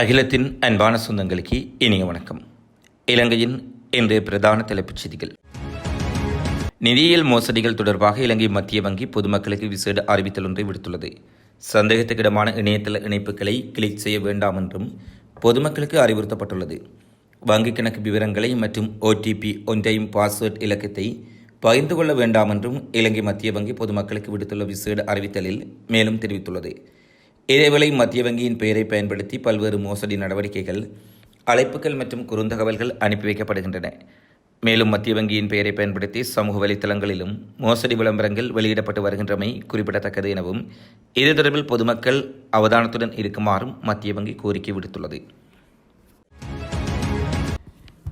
அகிலத்தின் அன்பான சொந்தங்களுக்கு இனிய வணக்கம். இலங்கையின் இன்றைய பிரதான தலைப்புச் செய்திகள். நிதியியல் மோசடிகள் தொடர்பாக இலங்கை மத்திய வங்கி பொதுமக்களுக்கு விசேட அறிவித்தல் ஒன்றை விடுத்துள்ளது. சந்தேகத்துக்கிடமான இணையதள இணைப்புகளை கிளிக் செய்ய வேண்டாம் என்றும் பொதுமக்களுக்கு அறிவுறுத்தப்பட்டுள்ளது. வங்கிக் கணக்கு விவரங்களை மற்றும் ஓடிபி ஒன்றையும் பாஸ்வேர்ட் இலக்கத்தை பகிர்ந்து கொள்ள வேண்டாம் என்றும் இலங்கை மத்திய வங்கி பொதுமக்களுக்கு விடுத்துள்ள விசேட அறிவித்தலில் மேலும் தெரிவித்துள்ளது. இதேவேளை மத்திய வங்கியின் பெயரை பயன்படுத்தி பல்வேறு மோசடி நடவடிக்கைகள் அழைப்புகள் மற்றும் குறுந்தகவல்கள் அனுப்பி வைக்கப்படுகின்றன. மேலும் மத்திய வங்கியின் பெயரை பயன்படுத்தி சமூக வலைத்தளங்களிலும் மோசடி விளம்பரங்கள் வெளியிடப்பட்டு வருகின்றமை குறிப்பிடத்தக்கது எனவும் இது தொடர்பில் பொதுமக்கள் அவதானத்துடன் இருக்குமாறும் மத்திய வங்கி கோரிக்கை விடுத்துள்ளது.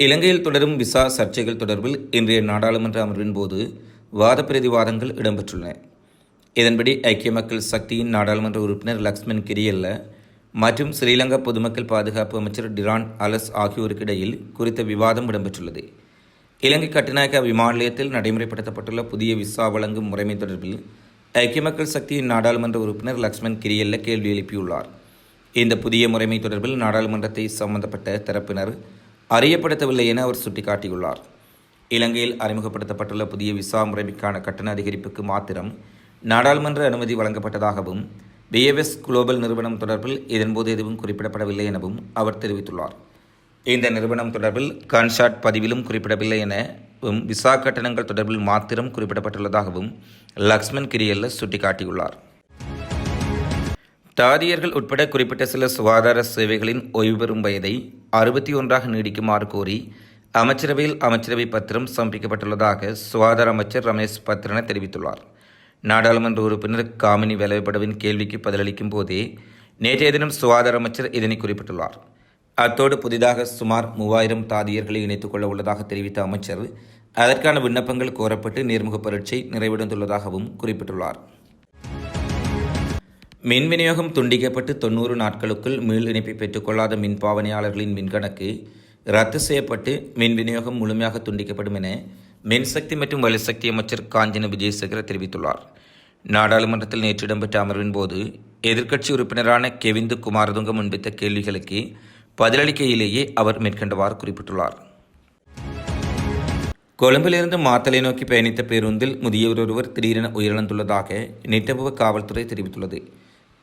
இலங்கையில் தொடரும் விசா சர்ச்சைகள் தொடர்பில் இன்றைய நாடாளுமன்ற அமர்வின் போது வாத பிரதிவாதங்கள் இடம்பெற்றுள்ளன. இதன்படி ஐக்கிய மக்கள் சக்தியின் நாடாளுமன்ற உறுப்பினர் லக்ஷ்மண் கிரியல்ல மற்றும் ஸ்ரீலங்கா பொதுமக்கள் பாதுகாப்பு அமைச்சர் டிரான் அலஸ் ஆகியோருக்கு இடையில் குறித்த விவாதம் இடம்பெற்றுள்ளது. இலங்கை கட்டுநாயக்க விமான நிலையத்தில் நடைமுறைப்படுத்தப்பட்டுள்ள புதிய விசா வழங்கும் முறைமை தொடர்பில் ஐக்கிய மக்கள் சக்தியின் நாடாளுமன்ற உறுப்பினர் லக்ஷ்மண் கிரியல்ல கேள்வி எழுப்பியுள்ளார். இந்த புதிய முறைமை தொடர்பில் நாடாளுமன்றத்தை சம்பந்தப்பட்ட தரப்பினர் அறியப்படுத்தவில்லை என அவர் சுட்டிக்காட்டியுள்ளார். இலங்கையில் அறிமுகப்படுத்தப்பட்டுள்ள புதிய விசா முறைமைக்கான கட்டண அதிகரிப்புக்கு மாத்திரம் நாடாளுமன்ற அனுமதி வழங்கப்பட்டதாகவும் பிஎஃப்எஸ் குளோபல் நிறுவனம் தொடர்பில் இதன்போது எதுவும் குறிப்பிடப்படவில்லை எனவும் அவர் தெரிவித்துள்ளார். இந்த நிறுவனம் தொடர்பில் கான்ஷாட் பதிவிலும் குறிப்பிடவில்லை எனவும் விசா கட்டணங்கள் தொடர்பில் மாத்திரம் குறிப்பிடப்பட்டுள்ளதாகவும் லக்ஷ்மன் கிரியல்ல சுட்டிக்காட்டியுள்ளார். தாதியர்கள் உட்பட குறிப்பிட்ட சில சுகாதார சேவைகளின் ஓய்வு பெறும் வயதை அறுபத்தி ஒன்றாக நீடிக்குமாறு கோரி அமைச்சரவையில் அமைச்சரவை பத்திரம் சமர்ப்பிக்கப்பட்டுள்ளதாக சுகாதார அமைச்சர் ரமேஷ் பத்ரன தெரிவித்துள்ளார். நாடாளுமன்ற உறுப்பினர் காமினி வேலைப்படவின் கேள்விக்கு பதிலளிக்கும் போதே நேற்றைய தினம் சுகாதார அமைச்சர் இதனை குறிப்பிட்டுள்ளார். அத்தோடு புதிதாக சுமார் மூவாயிரம் தாதியர்களை இணைத்துக் கொள்ள உள்ளதாக தெரிவித்த அமைச்சர் அதற்கான விண்ணப்பங்கள் கோரப்பட்டு நேர்முக பரீட்சை நிறைவடைந்துள்ளதாகவும் குறிப்பிட்டுள்ளார். மின் விநியோகம் துண்டிக்கப்பட்டு தொண்ணூறு நாட்களுக்குள் மீள் இணைப்பை பெற்றுக்கொள்ளாத மின் பாவனையாளர்களின் மின்கணக்கு ரத்து செய்யப்பட்டு மின் விநியோகம் முழுமையாக துண்டிக்கப்படும் என மின்சக்தி மற்றும் வலுசக்தி அமைச்சர் காஞ்சன விஜயசேகர தெரிவித்துள்ளார். நாடாளுமன்றத்தில் நேற்று இடம்பெற்ற அமர்வின் போது எதிர்க்கட்சி உறுப்பினரான கெவிந்து குமாரதுங்க முன்வைத்த கேள்விகளுக்கு பதிலளிக்கையிலேயே அவர் மேற்கண்டவாறு குறிப்பிட்டுள்ளார். கொழும்பிலிருந்து மாத்தலை நோக்கி பயணித்த பேருந்தில் முதியவர் ஒருவர் திடீரென உயிரிழந்துள்ளதாக நிட்டபுவ காவல்துறை தெரிவித்துள்ளது.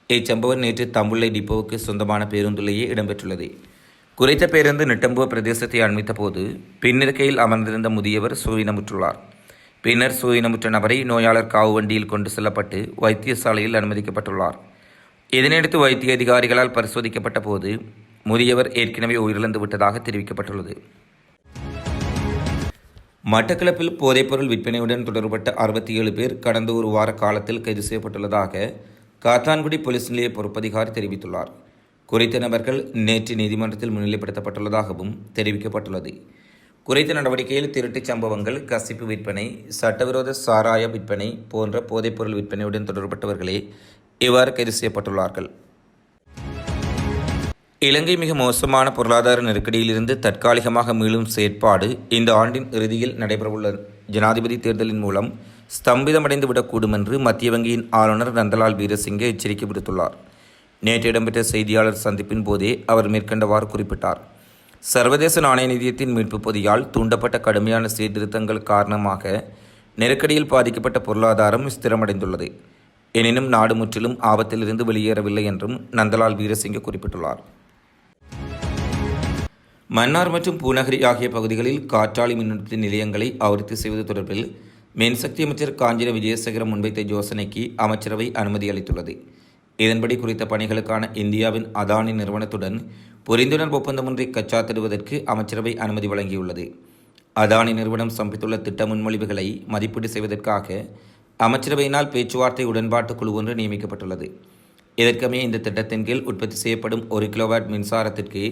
இச்சம்பவம் நேற்று தம்புள்ளை டிப்போவுக்கு சொந்தமான பேருந்திலேயே இடம்பெற்றுள்ளது. குறித்த பேருந்து நிட்டம்புவ பிரதேசத்தை அண்மித்த போது பின்னிருக்கையில் அமர்ந்திருந்த முதியவர் சுயினமுற்றுள்ளார் பின்னர் சுயினமுற்ற நபரை நோயாளர் காவு வண்டியில் கொண்டு செல்லப்பட்டு வைத்தியசாலையில் அனுமதிக்கப்பட்டுள்ளார். இதனையடுத்து வைத்திய அதிகாரிகளால் பரிசோதிக்கப்பட்ட போது முதியவர் ஏற்கனவே உயிரிழந்து விட்டதாக தெரிவிக்கப்பட்டுள்ளது. மட்டக்களப்பில் போதைப்பொருள் விற்பனையுடன் தொடர்பட்ட அறுபத்தி ஏழு பேர் கடந்த ஒரு வார காலத்தில் கைது செய்யப்பட்டுள்ளதாக காத்தான்குடி போலீஸ் நிலைய பொறுப்பதிகாரி தெரிவித்துள்ளார். குறித்த நபர்கள் நேற்று நீதிமன்றத்தில் முன்னிலைப்படுத்தப்பட்டுள்ளதாகவும் தெரிவிக்கப்பட்டுள்ளது. குறித்த நடவடிக்கையில் திருட்டுச் சம்பவங்கள் கசிப்பு விற்பனை சட்டவிரோத சாராய விற்பனை போன்ற போதைப்பொருள் விற்பனையுடன் தொடர்பட்டவர்களே இவ்வாறு கைது செய்யப்பட்டுள்ளார்கள். இலங்கை மிக மோசமான பொருளாதார நெருக்கடியிலிருந்து தற்காலிகமாக மீளும் செயற்பாடு இந்த ஆண்டின் இறுதியில் நடைபெறவுள்ள ஜனாதிபதி தேர்தலின் மூலம் ஸ்தம்பிதமடைந்து விடக்கூடும் என்று மத்திய வங்கியின் ஆளுநர் நந்தலால் வீரசிங்கே எச்சரிக்கை விடுத்துள்ளார். நேற்று இடம்பெற்ற செய்தியாளர் சந்திப்பின் போதே அவர் மேற்கண்டவாறு குறிப்பிட்டார். சர்வதேச நாணய நிதியத்தின் மீட்பு பொதியால் தூண்டப்பட்ட கடுமையான சீர்திருத்தங்கள் காரணமாக நெருக்கடியில் பாதிக்கப்பட்ட பொருளாதாரம் ஸ்திரமடைந்துள்ளது. எனினும் நாடு முற்றிலும் ஆபத்திலிருந்து வெளியேறவில்லை என்றும் நந்தலால் வீரசிங்க குறிப்பிட்டுள்ளார். மன்னார் மற்றும் பூநகரி ஆகிய பகுதிகளில் காற்றாலை மின்னுற்பத்தி நிலையங்களை அவருத்தி செய்வது தொடர்பில் மின்சக்தி அமைச்சர் காஞ்சின விஜயசேகரம் முன்வைத்த யோசனைக்கு அமைச்சரவை அனுமதி அளித்துள்ளது. இதன்படி குறித்த பணிகளுக்கான இந்தியாவின் அதானி நிறுவனத்துடன் புரிந்துணர்வு ஒப்பந்தம் ஒன்றை கச்சாத்திடுவதற்கு அமைச்சரவை அனுமதி வழங்கியுள்ளது. அதானி நிறுவனம் சமர்ப்பித்துள்ள திட்ட முன்மொழிவுகளை மதிப்பீடு செய்வதற்காக அமைச்சரவையினால் பேச்சுவார்த்தை உடன்பாட்டு குழு ஒன்று நியமிக்கப்பட்டுள்ளது. இதற்கமே இந்த திட்டத்தின் கீழ் உற்பத்தி செய்யப்படும் ஒரு கிலோவாட் மின்சாரத்திற்கு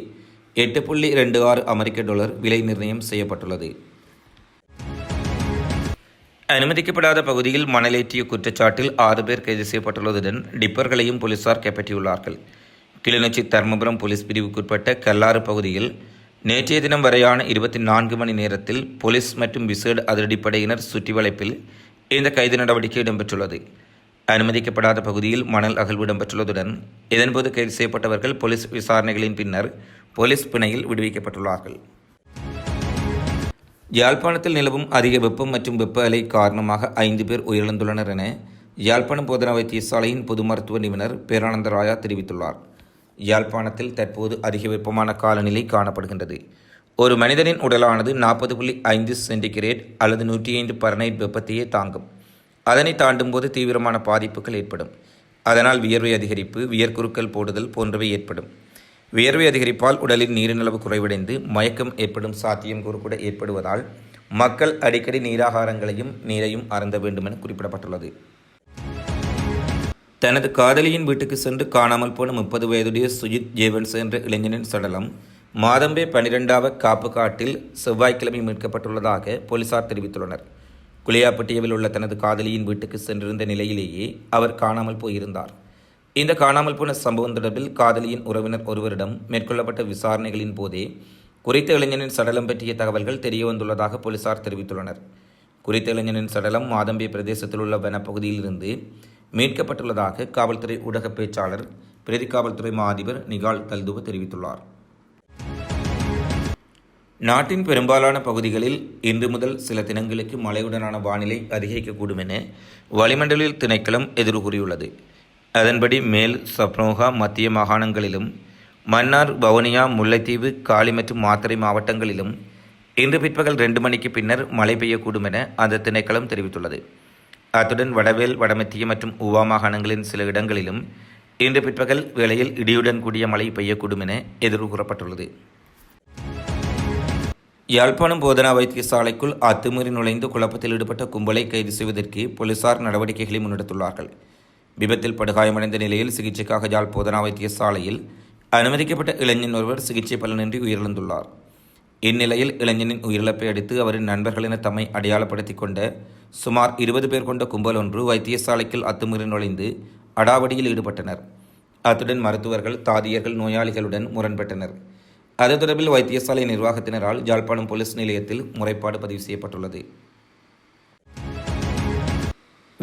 எட்டு புள்ளி ரெண்டு ஆறு அமெரிக்க டாலர் விலை நிர்ணயம் செய்யப்பட்டுள்ளது. அனுமதிக்கப்படாத பகுதியில் மணலேற்றிய குற்றச்சாட்டில் ஆறு பேர் கைது செய்யப்பட்டுள்ளதுடன் டிப்பர்களையும் போலீசார் கைப்பற்றியுள்ளார்கள். கிளிநொச்சி தர்மபுரம் போலீஸ் பிரிவுக்குட்பட்ட கல்லாறு பகுதியில் நேற்றைய தினம் வரையான இருபத்தி நான்கு மணி நேரத்தில் போலீஸ் மற்றும் விசேட அதிரடிப்படையினர் சுற்றி வளைப்பில் இந்த கைது நடவடிக்கை இடம்பெற்றுள்ளது. அனுமதிக்கப்படாத பகுதியில் மணல் அகழ்வு இடம்பெற்றுள்ளதுடன் இதன்போது கைது செய்யப்பட்டவர்கள் போலீஸ் விசாரணைகளின் பின்னர் போலீஸ் பிணையில் விடுவிக்கப்பட்டுள்ளார்கள். யாழ்ப்பாணத்தில் நிலவும் அதிக வெப்பம் மற்றும் வெப்ப அலை காரணமாக ஐந்து பேர் உயிரிழந்துள்ளனர் என யாழ்ப்பாணம் போதனா வைத்தியசாலையின் பொது மருத்துவ நிபுணர் பேரானந்த ராயா தெரிவித்துள்ளார். யாழ்ப்பாணத்தில் தற்போது அதிக வெப்பமான காலநிலை காணப்படுகின்றது. ஒரு மனிதனின் உடலானது நாற்பது புள்ளி ஐந்து சென்டிகிரேட் அல்லது நூற்றி ஐந்து பரனைட் வெப்பத்தையே தாங்கும். அதனை தாண்டும் போது தீவிரமான பாதிப்புகள் ஏற்படும். அதனால் வியர்வை அதிகரிப்பு வியர்க்குருக்கள் போடுதல் போன்றவை ஏற்படும். வியர்வை அதிகரிப்பால் உடலின் நீரின் அளவு குறைவடைந்து மயக்கம் ஏற்படும் சாத்தியம் கூட ஏற்படுவதால் மக்கள் அடிக்கடி நீராகாரங்களையும் நீரையும் அருந்த வேண்டும் என குறிப்பிடப்பட்டுள்ளது. தனது காதலியின் வீட்டுக்கு சென்று காணாமல் போன முப்பது வயதுடைய சுஜித் ஜேவன்ஸ் என்ற இளைஞனின் சடலம் மாதம்பே பனிரெண்டாவது காப்பு காட்டில் செவ்வாய்க்கிழமை மீட்கப்பட்டுள்ளதாக போலீசார் தெரிவித்துள்ளனர். குளியாப்பட்டியவில் உள்ள தனது காதலியின் வீட்டுக்கு சென்றிருந்த நிலையிலேயே அவர் காணாமல் போயிருந்தார். இந்த காணாமல் போன சம்பவம் தொடர்பில் காதலியின் உறவினர் ஒருவரிடம் மேற்கொள்ளப்பட்ட விசாரணைகளின் போதே குறித்த இளைஞனின் சடலம் பற்றிய தகவல்கள் தெரிய வந்துள்ளதாக போலீசார் தெரிவித்துள்ளனர். குறித்த இளைஞனின் சடலம் மாதம்பே பிரதேசத்தில் உள்ள வனப்பகுதியில் இருந்து மீட்கப்பட்டுள்ளதாக காவல்துறை ஊடக பேச்சாளர் பிரதி காவல்துறை மா அதிபர் நிகால் தல்துவ தெரிவித்துள்ளார். நாட்டின் பெரும்பாலான பகுதிகளில் இன்று முதல் சில தினங்களுக்கு மழையுடனான வானிலை அதிகரிக்கக்கூடும் என வளிமண்டல திணைக்களம் எதிர்கூறியுள்ளது. அதன்படி மேல் சப்னோகா மத்திய மாகாணங்களிலும் மன்னார் வவுனியா முல்லைத்தீவு காலி மற்றும் மாத்தறை மாவட்டங்களிலும் இன்று பிற்பகல் ரெண்டு மணிக்கு பின்னர் மழை பெய்யக்கூடும் என அந்த திணைக்களம் தெரிவித்துள்ளது. அத்துடன் வடவேல் வடமத்திய மற்றும் உவா மாகாணங்களின் சில இடங்களிலும் இன்று பிற்பகல் வேளையில் இடியுடன் கூடிய மழை பெய்யக்கூடும் என எதிர்கூறப்பட்டுள்ளது யாழ்ப்பாணம் போதனா வைத்தியசாலைக்குள் அத்துமீறி நுழைந்து குழப்பத்தில் ஈடுபட்ட கும்பலை கைது செய்வதற்கு போலீசார் நடவடிக்கைகளை முன்னெடுத்துள்ளார்கள். விபத்தில் படுகாயமடைந்த நிலையில் சிகிச்சைக்காக யாழ் போதனா வைத்தியசாலையில் அனுமதிக்கப்பட்ட இளைஞன் ஒருவர் சிகிச்சை பலனின்றி உயிரிழந்துள்ளார். இந்நிலையில் இளைஞனின் உயிரிழப்பை அடுத்து அவரின் நண்பர்களின தம்மை அடையாளப்படுத்திக் கொண்ட சுமார் இருபது பேர் கொண்ட கும்பல் ஒன்று வைத்தியசாலைக்குள் அத்துமீறி நுழைந்து அடாவடியில் ஈடுபட்டனர். அத்துடன் மருத்துவர்கள் தாதியர்கள் நோயாளிகளுடன் முரண்பட்டனர். அது தொடர்பில் வைத்தியசாலை நிர்வாகத்தினரால் ஜாழ்ப்பாணம் போலீஸ் நிலையத்தில் முறைப்பாடு பதிவு செய்யப்பட்டுள்ளது.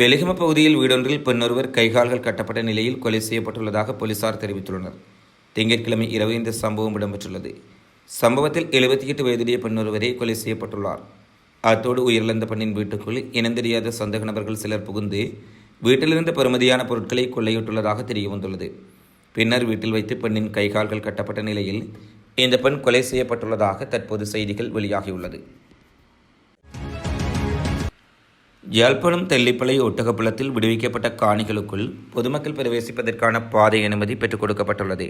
வெலிகம பகுதியில் வீடொன்றில் பெண்ணொருவர் கைகால்கள் கட்டப்பட்ட நிலையில் கொலை செய்யப்பட்டுள்ளதாக போலீசார் தெரிவித்துள்ளனர். திங்கட்கிழமை இரவு இந்த சம்பவம் இடம்பெற்றுள்ளது. சம்பவத்தில் எழுபத்தி எட்டு வயதுடைய பெண்ணொருவரே கொலை செய்யப்பட்டுள்ளார். அத்தோடு உயிரிழந்த பெண்ணின் வீட்டுக்குள் இனந்தெரியாத சந்தேக நபர்கள் சிலர் புகுந்து வீட்டிலிருந்த பெறுமதியான பொருட்களை கொள்ளையிட்டுள்ளதாக தெரிய வந்துள்ளது பின்னர் வீட்டில் வைத்து பெண்ணின் கைகால்கள் கட்டப்பட்ட நிலையில் இந்த பெண் கொலை செய்யப்பட்டுள்ளதாக தற்போது செய்திகள் வெளியாகியுள்ளது. யாழ்ப்பாணம் தெல்லிப்பளை ஒட்டகப்புலத்தில் விடுவிக்கப்பட்ட காணிகளுக்குள் பொதுமக்கள் பிரவேசிப்பதற்கான பாதை அனுமதி பெற்றுக் கொடுக்கப்பட்டுள்ளது.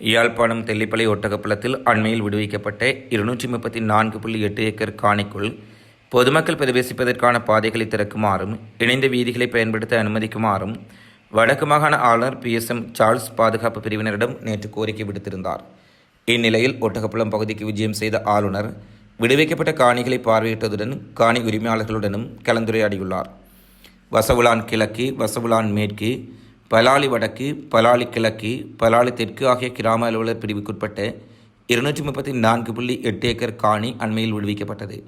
யாழ்ப்பாணம் தெல்லிப்பளை ஒட்டகப்புலத்தில் அண்மையில் விடுவிக்கப்பட்ட இருநூற்றி முப்பத்தி நான்கு புள்ளி எட்டு ஏக்கர் காணிக்குள் பொதுமக்கள் பிரவேசிப்பதற்கான பாதைகளை திறக்குமாறும் இணைந்த வீதிகளை பயன்படுத்த அனுமதிக்குமாறும் வடக்கு மாகாண ஆளுநர் பி எஸ் எம் சார்ல்ஸ் பாதுகாப்பு பிரிவினரிடம் நேற்று கோரிக்கை விடுத்திருந்தார். இந்நிலையில் ஒட்டகப்புலம் பகுதிக்கு விஜயம் செய்த ஆளுநர் விடுவிக்கப்பட்ட காணிகளை பார்வையிட்டதுடன் காணி உரிமையாளர்களுடனும் கலந்துரையாடியுள்ளார். வசவுலான் கிழக்கு வசவுலான் மேற்கு பலாலி வடக்கு பலாலி கிழக்கு பலாலி தெற்கு ஆகிய கிராம அலுவலர் பிரிவுக்குட்பட்ட இருநூற்றி முப்பத்தி நான்கு புள்ளி எட்டு ஏக்கர் காணி அண்மையில் விடுவிக்கப்பட்டது.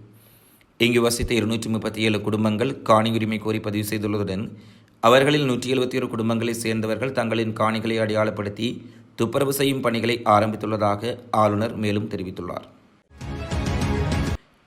இங்கு வசித்த இருநூற்றி முப்பத்தி ஏழு குடும்பங்கள் காணி உரிமை கோரி பதிவு செய்துள்ளதுடன் அவர்களில் நூற்றி எழுபத்தி ஒரு குடும்பங்களைச் சேர்ந்தவர்கள் தங்களின் காணிகளை அடையாளப்படுத்தி துப்புரவு செய்யும் பணிகளை ஆரம்பித்துள்ளதாக ஆளுநர் மேலும் தெரிவித்துள்ளார்.